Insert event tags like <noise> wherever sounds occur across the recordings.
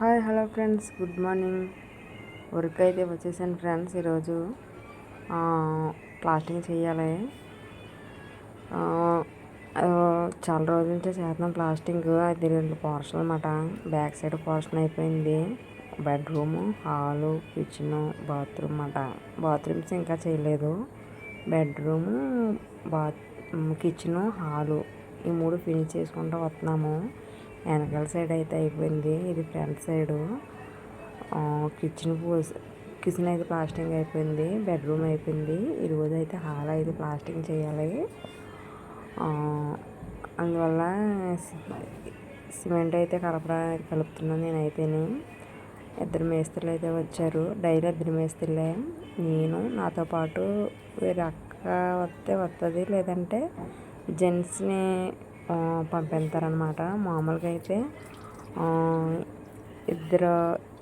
Hi hello friends. Good morning. Work అయితే వచ్చేసాను friends ఈరోజు. ప్లాస్టింగ్ చేయాలి. చాలా రోజుల నుంచి చేస్తున్నాం ప్లాస్టింగ్. అది రెండు పోర్షన్ అనమాట బ్యాక్ సైడ్ పోర్షన్ అయిపోయింది. బెడ్రూము హాలు కిచెను బాత్రూమ్ అన్నమాట. బాత్రూమ్స్ ఇంకా చేయలేదు. బెడ్రూము బాత్ కిచెను హాలు ఈ మూడు ఫినిష్ చేసుకుంటూ వస్తున్నాము. వెనకాల సైడ్ అయితే అయిపోయింది. ఇది ఫ్రంట్ సైడు. కిచెన్ పోస్ కిచెన్ అయితే ప్లాస్టింగ్ అయిపోయింది. బెడ్రూమ్ అయిపోయింది. ఈరోజు అయితే హాల్ అయితే ప్లాస్టింగ్ చేయాలి. అందువల్ల సిమెంట్ అయితే కలపడా కలుపుతున్నాను నేనైతేనే. ఇద్దరు మేస్త్రులు అయితే వచ్చారు. డైలీ ఇద్దరు మేస్త్రులే. నేను నాతో పాటు వేరే అక్క వస్తే వస్తుంది లేదంటే జెంట్స్ని పంపిస్తారనమాట మామూలుగా అయితే ఇద్దరు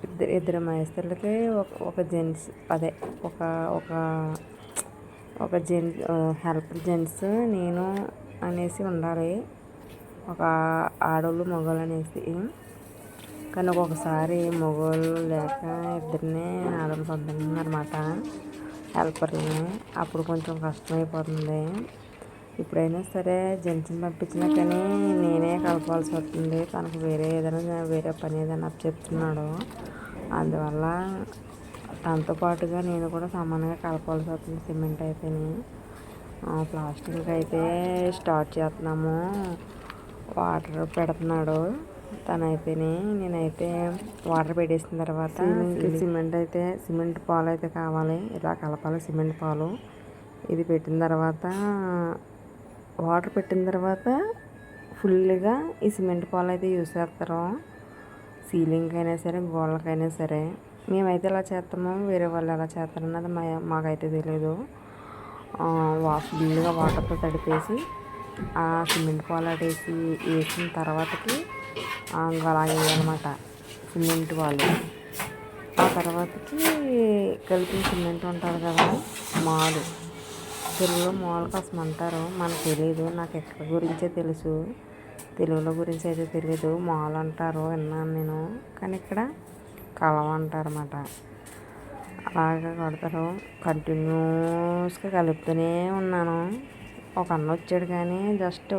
ఇద్దరు ఇద్దరు మేస్త్రులకి ఒక ఒక జెంట్స్ అదే ఒక ఒక ఒక జెన్ హెల్పర్ జెంట్స్ నేను అనేసి ఉండాలి. ఒక ఆడోళ్ళు మగవాళ్ళు అనేసి. కానీ ఒక్కొక్కసారి మగవాళ్ళు లేక ఇద్దరిని ఆడవాళ్ళు పంపిస్తున్నారన్నమాట హెల్పర్ని అప్పుడు కొంచెం కష్టమైపోతుంది. ఇప్పుడైనా సరే జెంట్స్ని పంపించినా కానీ నేనే కలపాల్సి వస్తుంది. తనకు వేరే ఏదైనా వేరే పని ఏదైనా చెప్తున్నాడు. అందువల్ల తనతో పాటుగా నేను కూడా సమానంగా కలపాల్సి వస్తుంది సిమెంట్ అయితేనే. ప్లాస్టిక్ అయితే స్టార్ట్ చేస్తున్నాము. వాటర్ పెడుతున్నాడు. తనైతేనే నేనైతే వాటర్ పెట్టేసిన తర్వాత సిమెంట్ అయితే సిమెంట్ పాలు అయితే కావాలి. ఇలా కలపాలి సిమెంట్ పాలు. ఇది పెట్టిన తర్వాత వాటర్ పెట్టిన తర్వాత ఫుల్గా ఈ సిమెంట్ పాలు అయితే యూస్ చేస్తారు. సీలింగ్ అయినా సరే గోడలకైనా సరే. మేమైతే ఎలా చేస్తామో వేరే వాళ్ళు ఎలా చేస్తారన్నది మా మాకైతే తెలియదు వా ఫుల్గా వాటర్తో తడిపేసి ఆ సిమెంట్ పాలు వేసి వేసిన తర్వాతకి అలాగే అనమాట సిమెంట్ వాళ్ళు ఆ తర్వాతకి కలిపిన సిమెంట్ ఉంటుంది కదా మాలు తెలుగులో మాలు అంటారు. మనకు తెలియదు నాకు ఎక్కడ గురించే తెలుసు. తెలుగులో గురించి అయితే తెలియదు మాల్ అంటారు. విన్నాను నేను. కానీ ఇక్కడ కలవ అంటారు అన్నమాట అలాగా కొడతారు. కంటిన్యూస్గా కలుపుతూనే ఉన్నాను. ఒక అన్న వచ్చాడు కానీ జస్ట్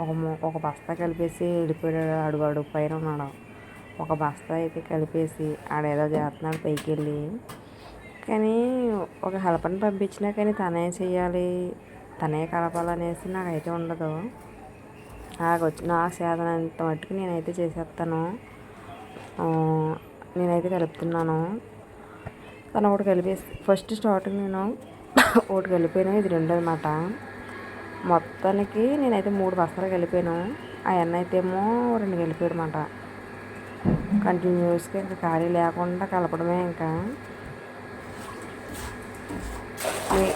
ఒక ఒక బస్తా కలిపేసి వెళ్ళిపోయాడు. అడుగు అడుగు పైన ఉన్నాడు. ఒక బస్తా అయితే కలిపేసి ఆడేదో చేస్తున్నాడు పైకి వెళ్ళి కానీ ఒక హెల్పర్ని పంపించినా కానీ తనే చేయాలి తనే కలపాలనేసి నాకైతే ఉండదు. నాకు వచ్చి నా సేదనంత మట్టుకు నేనైతే చేసేస్తాను నేనైతే కలుపుతున్నాను. తను ఒకటి కలిపేసి ఫస్ట్ స్టార్టింగ్ నేను <coughs> ఒకటి కలిపాను. ఇది రెండు అనమాట మొత్తానికి నేనైతే మూడు బస్తాలు కలిపాను. ఆ అయితే ఏమో రెండు కలిపాడు అనమాట కంటిన్యూస్గా ఇంకా ఖాళీ లేకుండా కలపడమే ఇంకా.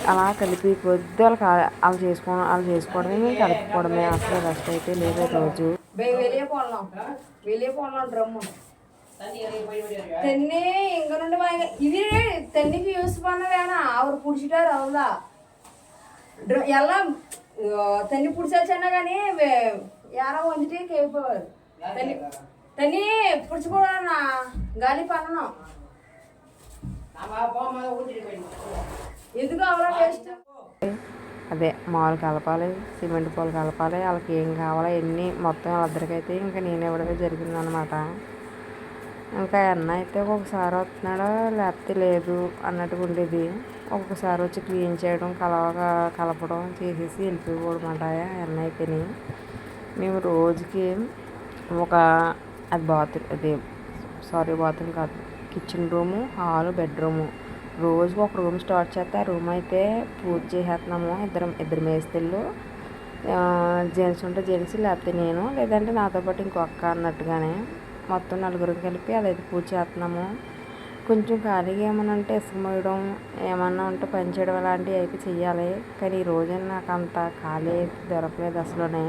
అలా కలిపి కొద్ది వాళ్ళు కా- వాళ్ళు చేసుకోవడం వాళ్ళు చేసుకోవడమే మేము కలుపుకోవడమే అసలు రెస్ట్ అయితే లేదు రోజు வெளியே போடலாம் வெளியே போடலாம் ட்ரம் தென்னே எங்க నుండి வாங்க இது தென்னைக்கு யூஸ் பண்ண வேணாம் அவர் பிடிச்சிட்டாரு அவ்வளோதான் డ్ర- எல்லாம் அஹ், தண்ணி பிடிச்சாச்சுன்னா కానీ వే- யாரோ வந்துட்டு கேட்பவர் தண்ணி தண்ணி பிடிச்சி போடா காலி பண்ணணும் ఎందుకు వేస్ట్ అదే మామూలు కలపాలి సిమెంట్ పూలు కలపాలి వాళ్ళకి ఏం కావాలో ఎన్ని మొత్తం వాళ్ళిద్దరికైతే ఇంకా నేను ఇవ్వడమే జరిగిందనమాట ఇంకా అన్న అయితే ఒక్కొక్కసారి వస్తున్నాడో లేకపోతే లేదు అన్నట్టుగా ఉండేది. ఒక్కొక్కసారి వచ్చి క్లీన్ చేయడం కలవగా కలపడం చేసేసి వెళ్ళిపోవడం అనమాట అన్న అయితేని. మేము రోజుకి ఒక అది బాత్రూమ్ అది సారీ బాత్రూమ్ కాదు కిచెన్ రూము హాలు బెడ్రూము రోజు ఒక రూమ్ స్టార్ట్ చేస్తే ఆ రూమ్ అయితే పూజ చేసేస్తున్నాము ఇద్దరు ఇద్దరు మేస్తిళ్ళు జెంట్స్ ఉంటే జెంట్స్ లేకపోతే నేను. లేదంటే నాతో పాటు ఇంకొక్క అన్నట్టుగానే మొత్తం నలుగురు కలిపి అదైతే పూజ చేస్తున్నాము కొంచెం ఖాళీగా ఏమైనా ఉంటే ఇసుక మోయడం ఏమన్నా ఉంటే పని చేయడం అలాంటివి అయితే చెయ్యాలి. కానీ ఈ రోజు నాకు అంత ఖాళీ దొరకలేదు అసలునే.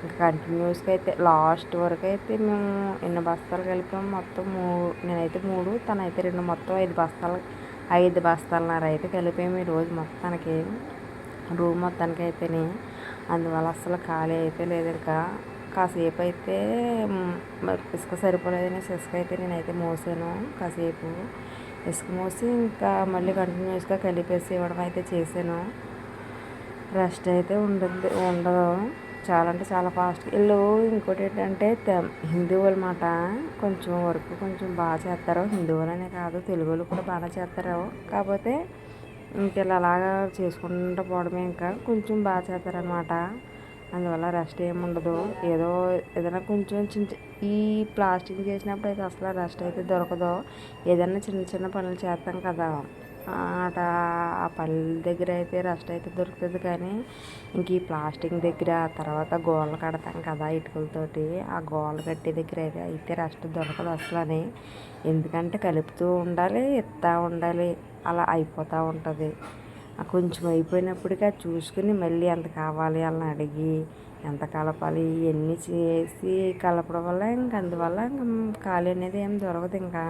ఇంకా కంటిన్యూస్గా అయితే లాస్ట్ వరకు అయితే మేము ఎన్ని బస్తాలు కలిపాము మొత్తం మూడు నేనైతే మూడు తనైతే రెండు మొత్తం ఐదు బస్తాలు ఐదు బస్తాలన్నర అయితే కలిపాము రోజు మొత్తానికి రూమ్ మొత్తానికి అయితేనే అందువల్ల అసలు ఖాళీ అయితే లేదు. ఇంకా కాసేపు అయితే ఇసుక సరిపోలేదని ఇసుక అయితే నేనైతే మోసాను. కాసేపు ఇసుక మోసి ఇంకా మళ్ళీ కంటిన్యూస్గా కలిపేసి ఇవ్వడం అయితే చేశాను. రెస్ట్ అయితే ఉండదు ఉండదు. చాలా అంటే చాలా ఫాస్ట్ వీళ్ళు ఇంకోటి ఏంటంటే తె- మాట కొంచెం వరకు కొంచెం బాగా చేస్తారు హిందువులనే కాదు తెలుగు వాళ్ళు కూడా బాగా చేస్తారు కాకపోతే ఇంక ఇలా అలాగా చేసుకుంటూ పోవడమే ఇంకా కొంచెం బాగా చేస్తారనమాట అందువల్ల రెస్ట్ ఏముండదు. ఏదో ఏదైనా కొంచెం చిన్న చి- ఈ ప్లాస్టింగ్ చేసినప్పుడు అయితే అసలు రెస్ట్ అయితే దొరకదు. ఏదైనా చిన్న చిన్న పనులు చేస్తాం కదా. అట ఆ పళ్ళ దగ్గర అయితే రెస్ట్ అయితే దొరుకుతుంది కానీ ఇంక ఈ ప్లాస్టింగ్ దగ్గర తర్వాత గోడలు కడతాం కదా ఇటుకలతోటి ఆ గోడలు కట్టే దగ్గర అయితే అయితే రెస్ట్ దొరకదు అసలు అని ఎందుకంటే కలుపుతూ ఉండాలి ఎత్తా ఉండాలి అలా అయిపోతూ ఉంటుంది. కొంచెం అయిపోయినప్పటికీ అది చూసుకుని మళ్ళీ ఎంత కావాలి వాళ్ళని అడిగి ఎంత కలపాలి ఇవన్నీ చేసి కలపడం వల్ల ఇంక అందువల్ల ఇంక ఖాళీ అనేది ఏం దొరకదు ఇంకా.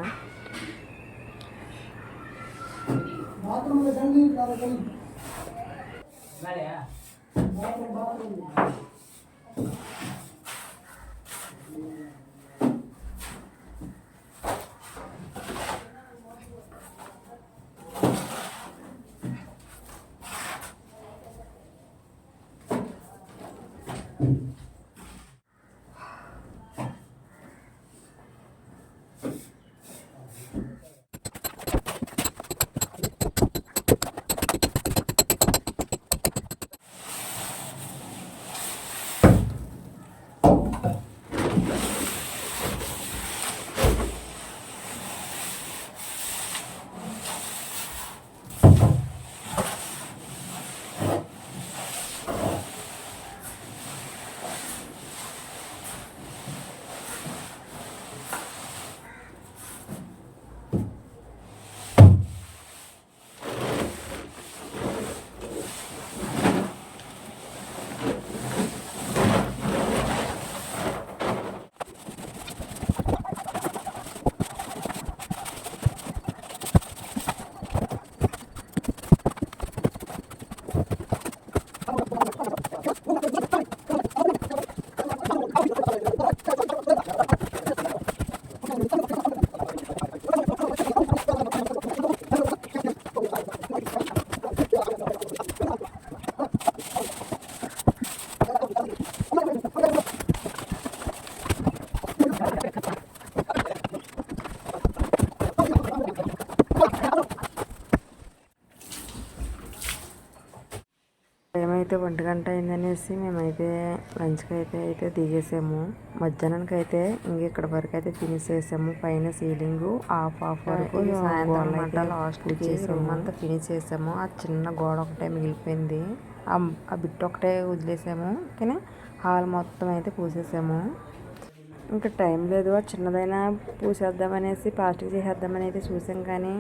Amen. గంట అయిందనేసి మేమైతే లంచ్కి అయితే అయితే దిగేసాము. మధ్యాహ్నానికి అయితే ఇంక ఇక్కడ వరకు అయితే తినేసేసాము. పైన సీలింగ్ ఆఫ్ ఆఫ్ వరకు సాయంత్రం లాస్ట్ రూమ్ అంతా ఫినిష్ చేసాము ఆ చిన్న గోడ ఒకటే మిగిలిపోయింది. ఆ బిట్ ఒకటే వదిలేసాము. కానీ హాల్ మొత్తం అయితే పూసేసాము. ఇంకా టైం లేదు. ఆ చిన్నదైనా పూసేద్దామనేసి ప్లాస్టిక్ చేసేద్దామని అయితే చూసాం కానీ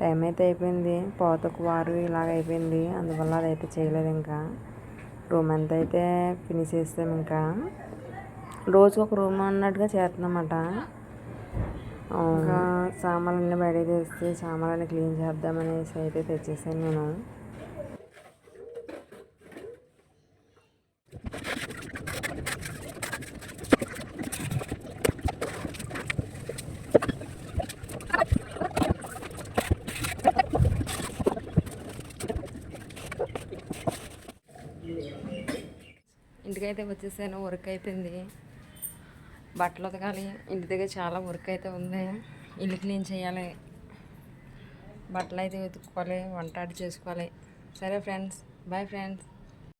టైం అయితే అయిపోయింది. పోతకు వారు ఇలాగ అయిపోయింది. అందువల్ల అదైతే చేయలేదు ఇంకా. రూమ్ ఎంత అయితే ఫినిష్ చేస్తాం ఇంకా? రోజు ఒక రూమ్ అన్నట్టుగా చేస్తున్నామాట. ఇంకా సామాన్లన్నీ బయట తెస్తే సామాన్లన్నీ క్లీన్ చేద్దామనేసి అయితే తెచ్చేసాను నేను. ఇంటికైతే వచ్చేసాను వర్క్ అయిపోయింది బట్టలు ఉతకాలి ఇంటి దగ్గర చాలా వర్క్ అయితే ఉంది. ఇల్లు క్లీన్ చేయాలి. బట్టలు అయితే ఉతుక్కోవాలి వంట చేసుకోవాలి. సరే ఫ్రెండ్స్ బాయ్ ఫ్రెండ్స్.